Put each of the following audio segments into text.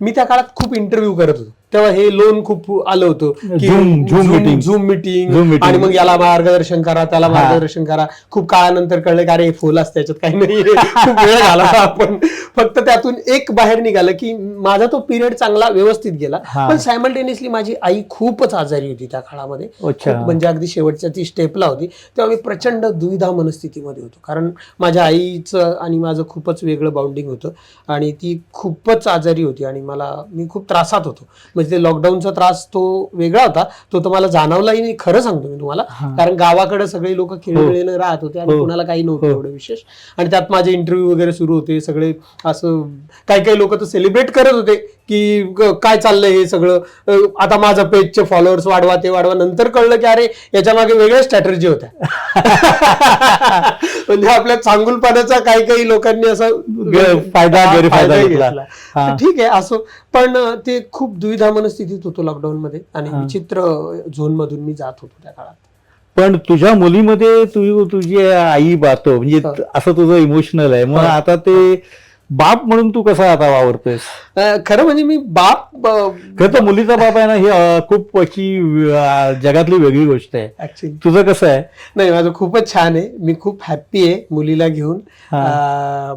मी त्या काळात खूप इंटरव्ह्यू करत होतो. तेव्हा हे लोन खूप आलं होतं की. Zoom meeting. आणि मग याला मार्गदर्शन करा त्याला. मार्गदर्शन करा. खूप काळानंतर कळलं की अरे फोल असते त्याच्यात काही नाही. खूप वेळ झाला आपण. फक्त त्यातून एक बाहेर निघालं की माझा तो पिरियड चांगला व्यवस्थित गेला. पण सायमल्टेनियसली माझी आई खूपच आजारी होती त्या काळामध्ये. म्हणजे अगदी शेवटच्या ती स्टेपला होती. तेव्हा मी प्रचंड दुविधा मनस्थितीमध्ये होतो. कारण माझ्या आईचं आणि माझं खूपच वेगळं बाउंडिंग होतं. आणि ती खूपच आजारी होती आणि मला मी खूप त्रासात होतो. म्हणजे लॉकडाऊनचा त्रास तो वेगळा होता तो तर मला जाणवलाही नाही खरं सांगतो मी तुम्हाला हा. कारण गावाकडे सगळे लोक खेळीमेळीने राहत होते आणि हो. कुणाला काही नव्हतं हो. एवढं विशेष आणि त्यात माझे इंटरव्ह्यू वगैरे सुरू होते सगळे असं काही काही लोक तर सेलिब्रेट करत होते की काय चाललंय हे सगळं? आता माझं पेजचे फॉलोअर्स वाढवा ते वाढवा. नंतर कळलं की अरे याच्या मागे वेगळ्या स्ट्रॅटर्जी होत्या. म्हणजे आपल्या चांगुलपणाचा काही काही लोकांनी असं फायदा, घेतला. ठीक आहे असो. पण ते खूप दुविधा मनस्थितीत होतो लॉकडाऊन मध्ये आणि. विचित्र झोन मधून मी जात होतो त्या काळात. पण तुझ्या मुलीमध्ये तू तुझी आई पाहतो म्हणजे. असं तुझं इमोशनल आहे. मग. आता ते बाप म्हणून तू कसा आता वावरतोयस? खरं म्हणजे मी बाप खरं तर मुलीचा बाप आहे ना ही खूप अशी जगातली वेगळी गोष्ट आहे. ऍक्च्युली तुझं कसं आहे? नाही माझं खूपच छान आहे. मी खूप हॅप्पी आहे मुलीला घेऊन.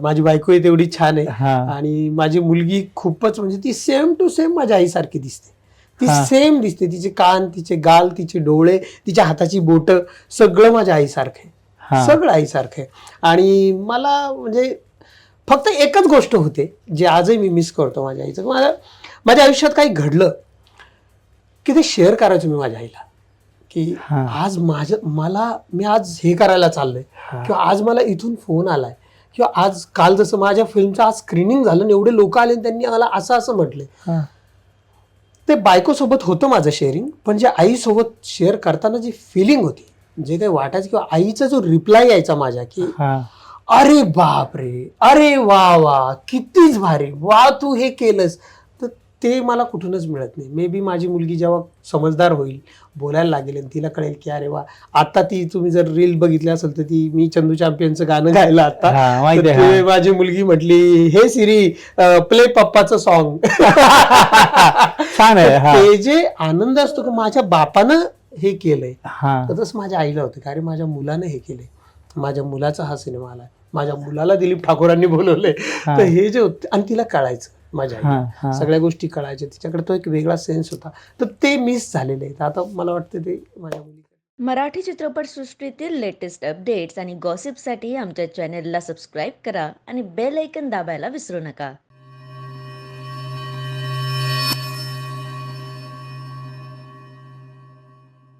माझी बायको आहे तेवढी छान आहे. आणि माझी मुलगी खूपच म्हणजे ती सेम टू सेम माझ्या आईसारखी दिसते. ती. सेम दिसते. तिचे कान तिचे गाल तिचे डोळे तिच्या हाताची बोट सगळं माझ्या आईसारखं आहे. सगळं आईसारखं आहे. आणि मला म्हणजे फक्त एकच गोष्ट होते जे आजही मी मिस करतो माझ्या आईचं माझ्या माझ्या आयुष्यात काही घडलं की ते शेअर करायचो मी माझ्या आईला की. आज माझ्या मला मी आज हे करायला चाललंय. किंवा आज मला इथून फोन आलाय किंवा आज काल जसं माझ्या फिल्मचं आज स्क्रीनिंग झालं आणि एवढे लोक आले त्यांनी मला असं असं म्हटलंय. ते बायकोसोबत होतं माझं शेअरिंग पण जे आईसोबत शेअर करताना जी फिलिंग होती जे काही वाटायचं किंवा आईचा जो रिप्लाय यायचा माझ्या की अरे बाप रे अरे वा वा. कितीच भारी. वा तू हे केलंस. तर ते मला कुठूनच मिळत नाही. मे बी माझी मुलगी जेव्हा समजदार होईल बोलायला लागेल आणि तिला कळेल की अरे वा आता ती तुम्ही जर रील बघितली असेल तर ती मी चंदू चॅम्पियनचं गाणं गायला आता. हा, ते माझी मुलगी म्हटली हे सिरी प्ले पप्पाचं सॉन्ग छान आहे हा. ते जे आनंद असतो की माझ्या बापानं हे केलंय. हा. तर तसं माझ्या आईला होतं का अरे माझ्या मुलानं हे केलंय. माझ्या मुलाचा हा सिनेमा आलाय. माझ्या मुलाला दिलीप ठाकूरांनी बोलवलंय. हा. तर हे जे होते आणि तिला कळायचं माझ्या. सगळ्या गोष्टी कळायच्या. तिच्याकडे तो एक वेगळा सेन्स होता. तर ते मिस झालेले आहे तर आता मला वाटतं ते माझ्या मुली मराठी चित्रपटसृष्टीतील लेटेस्ट अपडेट्स आणि गॉसिपसाठी आमच्या चॅनेलला सबस्क्राईब करा आणि बेल ऐकन दाबायला विसरू नका.